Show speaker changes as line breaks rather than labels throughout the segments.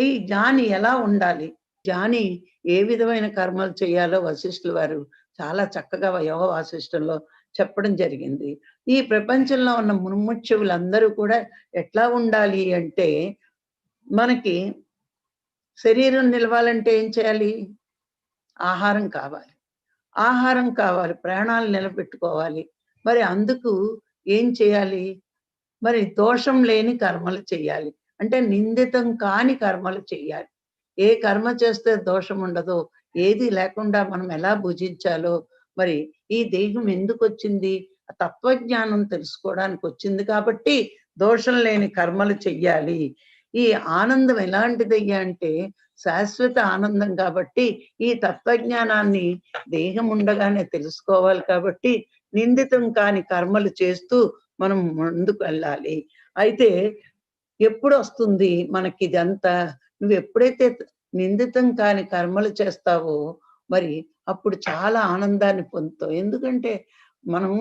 ఈ జ్ఞాని ఎలా ఉండాలి? జ్ఞాని ఏ విధమైన కర్మలు చేయాలో వశిష్ఠుల వారు చాలా చక్కగా యోగ వాసిష్టంలో చెప్పడం జరిగింది. ఈ ప్రపంచంలో ఉన్న ముముక్షువులందరూ కూడా ఎట్లా ఉండాలి అంటే, మనకి శరీరం నిలవాలంటే ఏం చేయాలి? ఆహారం కావాలి. ఆహారం కావాలి. ప్రాణాలు నిలబెట్టుకోవాలి. మరి అందుకు ఏం చేయాలి? మరి దోషం లేని కర్మలు చేయాలి. అంటే నిందితం కాని కర్మలు చేయాలి. ఏ కర్మ చేస్తే దోషం ఉండదో, ఏది లేకుండా మనం ఎలా భుజించాలో, మరి ఈ దేహం ఎందుకొచ్చింది? తత్వజ్ఞానం తెలుసుకోవడానికి వచ్చింది కాబట్టి, దోషం లేని కర్మలు చెయ్యాలి. ఈ ఆనందం ఎలాంటిదయ్యా అంటే, శాశ్వత ఆనందం కాబట్టి, ఈ తత్వజ్ఞానాన్ని దేహం ఉండగానే తెలుసుకోవాలి కాబట్టి, నిందితం కాని కర్మలు చేస్తూ మనం ముందుకు వెళ్ళాలి. అయితే ఎప్పుడు వస్తుంది మనకి ఇదంతా నువ్వు ఎప్పుడైతే నిందితం కాని కర్మలు చేస్తావో, మరి అప్పుడు చాలా ఆనందాన్ని పొందుతావు. ఎందుకంటే, మనం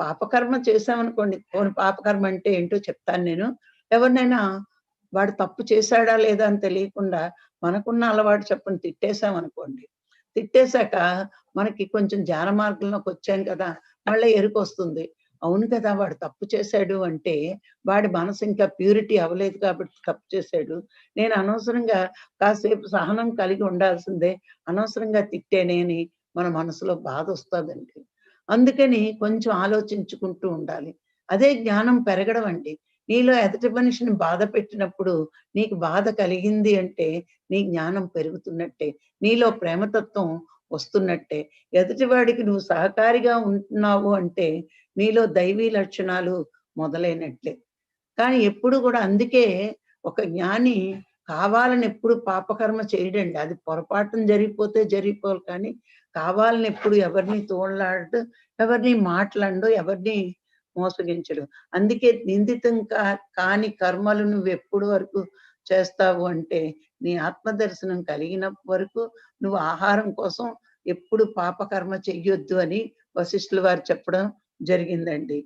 పాపకర్మ చేసామనుకోండి పోనీ పాపకర్మ అంటే ఏంటో చెప్తాను నేను. ఎవరినైనా వాడు తప్పు చేశాడా లేదా అని తెలియకుండా, మనకున్న అలవాటు చొప్పున తిట్టేశామనుకోండి తిట్టేసాక మనకి కొంచెం జాన మార్గంలోకి వచ్చాం కదా! మళ్ళీ ఎరుకొస్తుంది. అవును కదా! వాడు తప్పు చేశాడు అంటే, వాడి మనసు ఇంకా ప్యూరిటీ అవ్వలేదు కాబట్టి తప్పు చేశాడు. నేను అనవసరంగా కాసేపు సహనం కలిగి ఉండాల్సిందే. అనవసరంగా తిట్టేనేని మన మనసులో బాధ వస్తుందండి అందుకని కొంచెం ఆలోచించుకుంటూ ఉండాలి. అదే జ్ఞానం పెరగడం అండి. నీలో ఎదుటి మనిషిని బాధ పెట్టినప్పుడు, నీకు బాధ కలిగింది అంటే, నీ జ్ఞానం పెరుగుతున్నట్టే. నీలో ప్రేమతత్వం వస్తున్నట్టే. ఎదుటివాడికి నువ్వు సహకారిగా ఉంటున్నావు అంటే, నీలో దైవీ లక్షణాలు మొదలైనట్లే. కానీ ఎప్పుడు కూడా అందుకే ఒక జ్ఞాని కావాలని ఎప్పుడు పాపకర్మ చేయడండి. అది పొరపాటున జరిగిపోతే జరిగిపోవాలి కానీ, కావాలని ఎప్పుడు ఎవరిని తోలనాడడు, ఎవరిని మాట్లాడు ఎవరిని మోసగించడు. అందుకే నిందితం కా కాని కర్మలు నువ్వెప్పుడు వరకు చేస్తావు అంటే, నీ ఆత్మదర్శనం కలిగిన వరకు నువ్వు ఆహారం కోసం ఎప్పుడు పాపకర్మ చెయ్యొద్దు అని వశిష్ఠుల వారు చెప్పడం జరిగిందండి.